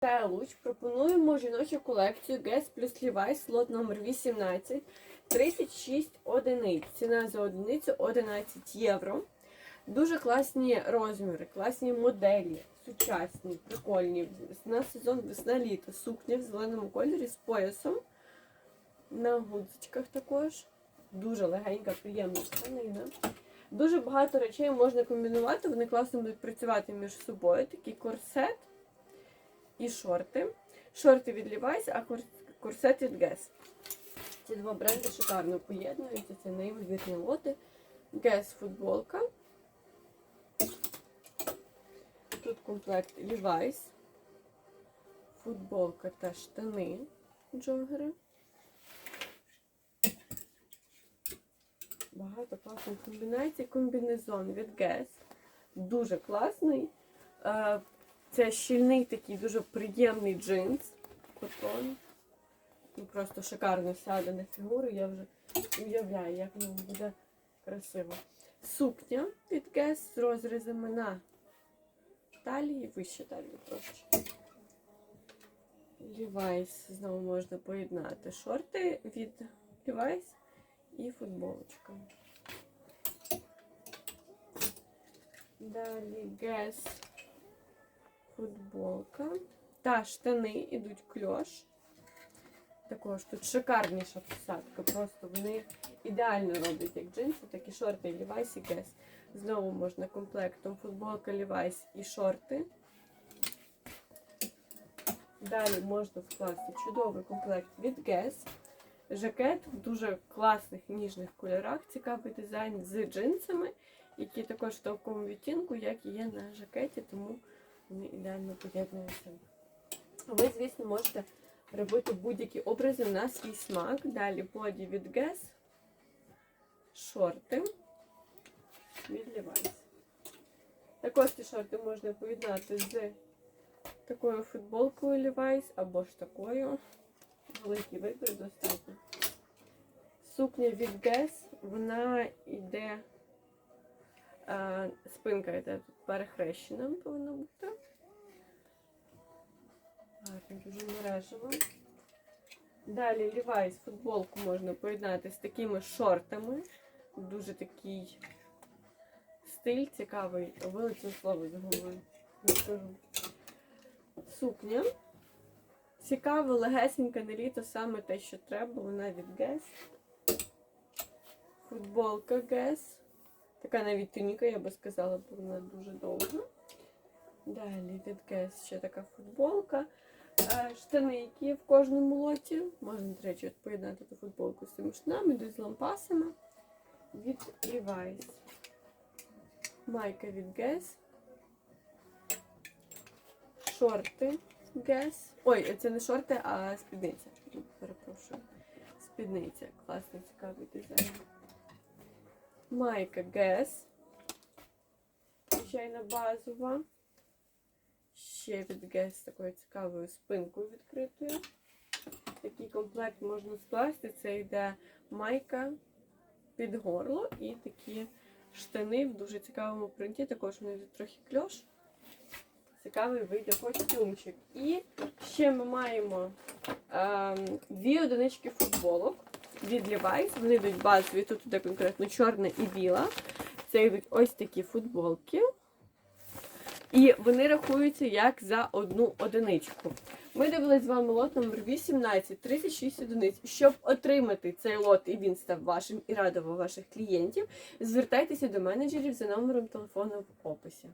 Телуч пропонуємо жіночу колекцію Guess плюс Levi's, лот номер 18, 36 одиниць. Ціна за одиницю 11 євро. Дуже класні розміри, класні моделі, сучасні, прикольні. На сезон весна-літо. Сукня в зеленому кольорі з поясом. На гудзичках також. Дуже легенька, приємна тканина. Дуже багато речей можна комбінувати, вони класно будуть працювати між собою. Такий корсет і шорти. Шорти від Levi's, а корсет від Guess. Ці два бренди шикарно поєднуються. Це неймовірні лоти. Guess футболка. Тут комплект Levi's. Футболка та штани джогери. Багато класних комбінацій. Комбінезон від Guess. Дуже класний. Це щільний такий дуже приємний джинс. Котон. Ну, просто шикарно сяде на фігуру. Я вже уявляю, як воно буде красиво. Сукня від Guess з розрізами на талії, вище талії трошечки. Levi's знову можна поєднати. Шорти від Levi's і футболочка. Далі Guess футболка. Та штани йдуть кльош. Також тут шикарніша посадка. Просто вони ідеально роблять як джинси, так і шорти Levi's і Guess. Знову можна комплектом футболка Levi's і шорти. Далі можна вкласти чудовий комплект від Guess. Жакет в дуже класних ніжних кольорах, цікавий дизайн з джинсами, які також в такому відтінку, як і є на жакеті, тому вони ідеально поєднуються. Ви, звісно, можете робити будь-які образи на свій смак. Далі боді від Guess, шорти від Levi's. Також ці шорти можна поєднати з такою футболкою Levi's або ж такою. Великий вибір достатньо. Сукня від Guess, вона йде, а, спинка йде тут перехрещена, повинна бути. Дуже мережево. Далі Levi's футболку можна поєднати з такими шортами. Дуже такий стиль цікавий. Вилучне слово з голови. Сукня. Цікава, легесенька на літо, саме те, що треба. Вона від Guess. Футболка Guess. Така навіть туніка, я би сказала, бо вона дуже довга. Далі від Guess ще така футболка. Штани, які в кожному лоті. Можна, до речі, поєднати ту футболку з цими штанами, йдуть з лампасами. Від Levi's. Майка від Guess. Шорти Guess. Ой, це не шорти, а спідниця. Перепрошую. Спідниця. Класний, цікавий дизайн. Майка Guess. Звичайна базова. Ще від з такою цікавою спинкою відкритою. Такий комплект можна скласти. Це йде майка під горло і такі штани в дуже цікавому принті. Також вони йдуть трохи кльош. Цікавий вийде костюмчик. І ще ми маємо ем, дві одинички футболок від Levi's. Вони йдуть базові, тут іде конкретно чорна і біла. Це йдуть ось такі футболки. І вони рахуються як за одну одиничку. Ми дивились з вами лот номер 18, 36 одиниць. Щоб отримати цей лот, і він став вашим і радував ваших клієнтів, звертайтеся до менеджерів за номером телефону в описі.